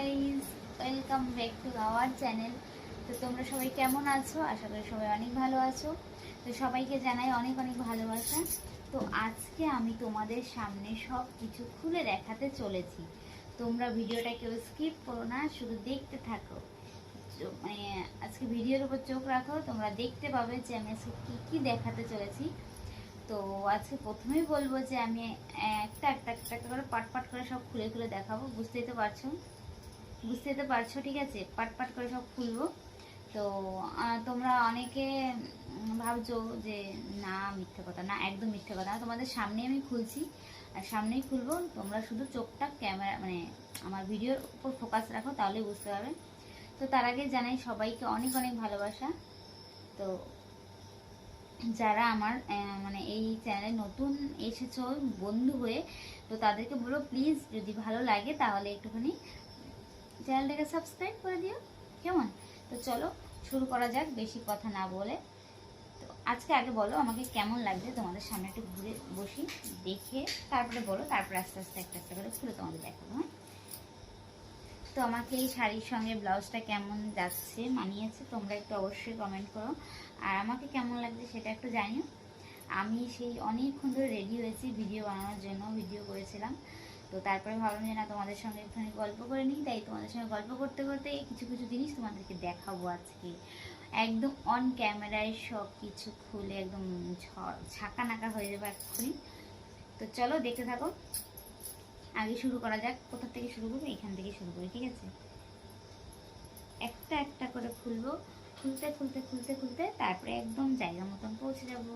Guys welcome back to our channel তো তোমরা সবাই কেমন আছো? আশা করি সবাই অনেক ভালো আছো। তো সবাইকে জানাই অনেক অনেক ভালোবাসা। তো আজকে আমি তোমাদের সামনে সব কিছু খুলে দেখাতে চলেছি। তোমরা ভিডিওটা কেউ স্কিপ করো না, শুধু দেখতে থাকো। মানে আজকে ভিডিওর উপর চোখ রাখো, তোমরা দেখতে পাবে যে আমি আজকে কী কী দেখাতে চলেছি। তো আজকে প্রথমেই বলব যে আমি একটা একটা একটা করে পাট পাট করে সব খুলে খুলে দেখাবো, বুঝতেই তো পারছ। বুঝতেই তো পারছ, ঠিক আছে? পাট পাট করে সব খুলবো। তো তোমরা অনেকে ভাবছ যে না, মিথ্যে কথা না, একদম মিথ্যে কথা তোমাদের সামনে আমি খুলছি। আর সামনেই খুলবো। তোমরা শুধু চোখটা ক্যামেরা মানে আমার ভিডিওর উপর ফোকাস রাখো তাহলেই বুঝতে পারবে। তো তার আগে জানাই সবাইকে অনেক অনেক ভালোবাসা। তো যারা আমার মানে এই চ্যানেলে নতুন এসেছ, বন্ধু হয়ে, তো তাদেরকে বলো, প্লিজ যদি ভালো লাগে, তাহলে একটুখানি চ্যানেলটাকে সাবস্ক্রাইব করে দিও, কেমন? তো চলো, শুরু করা যাক, বেশি কথা না বলে। তো আজকে আগে বলো, আমাকে কেমন লাগছে? তোমাদের সামনে একটু ঘুরে বসি, দেখে, তারপরে বলো, তারপরে আস্তে আস্তে একটা একটা করে খুলে তোমাদের দেখাবো হ্যাঁ? তো আমাকে এই শাড়ির সঙ্গে ব্লাউজটা কেমন যাচ্ছে, মানিয়েছে, তোমরা একটু অবশ্যই কমেন্ট করো। আর আমাকে কেমন লাগছে সেটা একটু জানিও। আমি সেই অনেকক্ষণ ধরে রেডি হয়েছি ভিডিও বানানোর জন্য ভিডিও করেছিলাম। তো তারপরে ভাবলাম যে না, তোমাদের সঙ্গে একটুখানি গল্প করে নিই। তাই তোমাদের সঙ্গে গল্প করতে করতে কিছু কিছু জিনিস তোমাদেরকে দেখাবো আজকে। একদম অন ক্যামেরায় সব কিছু খুলে একদম ঝাঁকা নাকা হয়ে যাবে এক্ষুনি। তো চলো দেখতে থাকো। আগে শুরু করা যাক। কোথা থেকে শুরু করব? এখান থেকে শুরু করি, ঠিক আছে? একটা একটা করে খুলবো। খুলতে খুলতে খুলতে খুলতে তারপরে একদম জায়গা মতন পৌঁছে যাব।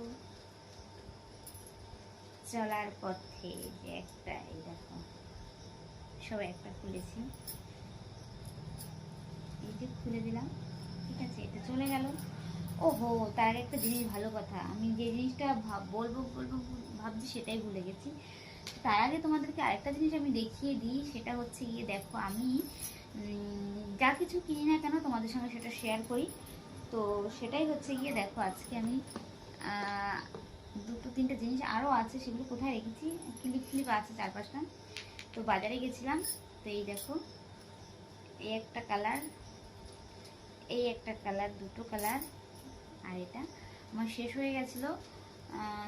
চলার পথে যে একটা, এই দেখো, সবাই একটা খুলেছি। এই যে খুলে দিলাম, ঠিক আছে, এটা চলে গেল। ওহো, তার আগে একটা জিনিস ভালো কথা, আমি যে জিনিসটা ভাব, বলব বলব, ভাবছি সেটাই ভুলে গেছি। তার আগে তোমাদেরকে আরেকটা জিনিস আমি দেখিয়ে দিই, সেটা হচ্ছে গিয়ে দেখো, আমি যা কিছু কিনি না কেন তোমাদের সঙ্গে সেটা শেয়ার করি। তো সেটাই হচ্ছে গিয়ে দেখো, আজকে আমি দুটো তিনটে জিনিস আরও আছে, সেগুলো কোথায় রেখেছি? ক্লিপ ক্লিপ আছে চার পাঁচটা। তো বাজারে গেছিলাম, তো এই দেখো, এই একটা কালার এই একটা কালার দুটো কালার আর এটা। আমার শেষ হয়ে গেছিল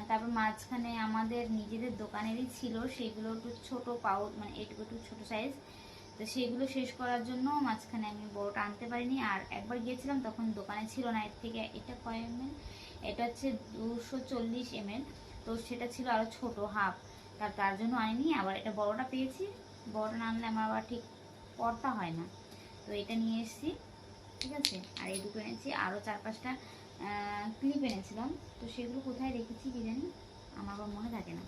তারপর মাঝখানে আমাদের নিজেদের দোকানেরই ছিল, সেগুলো একটু ছোটো পাউট মানে এইটুকু একটু ছোটো সাইজ তো সেগুলো শেষ করার জন্য মাঝখানে আমি বড়টা আনতে পারিনি, আর একবার গিয়েছিলাম তখন দোকানে ছিল না, এর থেকে এটা কয় এমএল এটা হচ্ছে দুশো চল্লিশ এমএল তো সেটা ছিল আরও ছোটো হাফ। তার তার জন্য আনিনি, আবার এটা বড়টা পেয়েছি। বড়টা না আনলে আমার আবার ঠিক পড়তা হয় না। তো এটা নিয়ে এসেছি, ঠিক আছে? আর এই দুটো এনেছি আরও চার পাঁচটা ক্লিপ এনেছিলাম। তো সেগুলো কোথায় রেখেছি কি জানি? আমার আবার মনে থাকে না।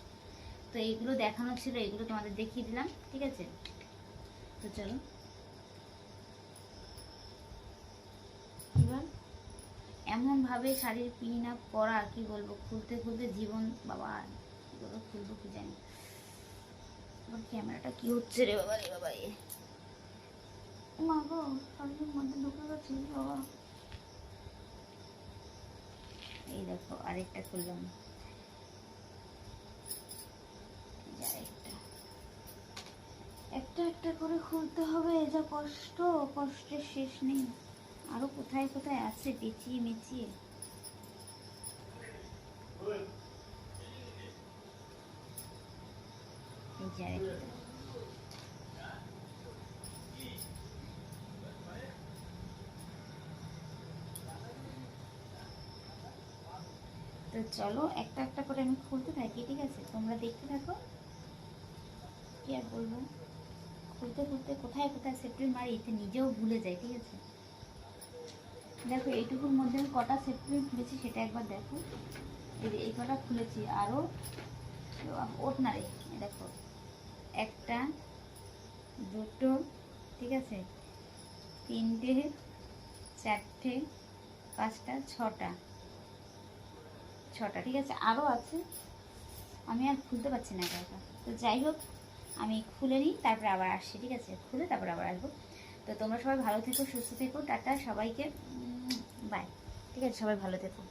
তো এইগুলো দেখানো ছিল এগুলো তোমাদের দেখিয়ে দিলাম, ঠিক আছে? তো চলো। এমনভাবে শাড়ির পিন আপ করা কি বলব খুলতে খুলতে জীবন বাবা কি করে খুলবো কি জানি। আমার ক্যামেরাটা কি হচ্ছে রে বাবা রে বাবা এ। মা গো শাড়ির মধ্যে ঢুকে গেছে বাবা। এই দেখো আরেকটা খুললাম। আরেকটা। একটা একটা করে খুলতে হবে যা কষ্ট কষ্টের শেষ নেই। আরও কোথায় কোথায় আছে পেঁচিয়ে মেচিয়ে? তো চলো একটা একটা করে আমি খুলতে থাকি, ঠিক আছে? তোমরা দেখতে থাকো। কি আর বলব? খুলতে খুলতে কোথায় কোথায় সেপ্টেম্বর এতে নিজেও ভুলে যাই, ঠিক আছে? দেখো, এইটুকুর মধ্যে আমি কটা সেপ্টেম্বর খুলেছি সেটা একবার দেখো। এই যে এই কটা খুলেছি আরও ওট না রে দেখো। একটা, দুটো, ঠিক আছে? তিনটে, চারটে, পাঁচটা, ছটা। ছটা, ঠিক আছে? আরও আছে। আমি আর খুলতে পারছি না একা। তো যাই হোক, আমি খুলে নিই, তারপরে আবার আসছি, ঠিক আছে? খুলে তারপরে আবার আসব। তো তোমরা সবাই ভালো থেকো, সুস্থ থেকো, টাটা সবাইকে। বাই ঠিক আছে, সবাই ভালো থেকো।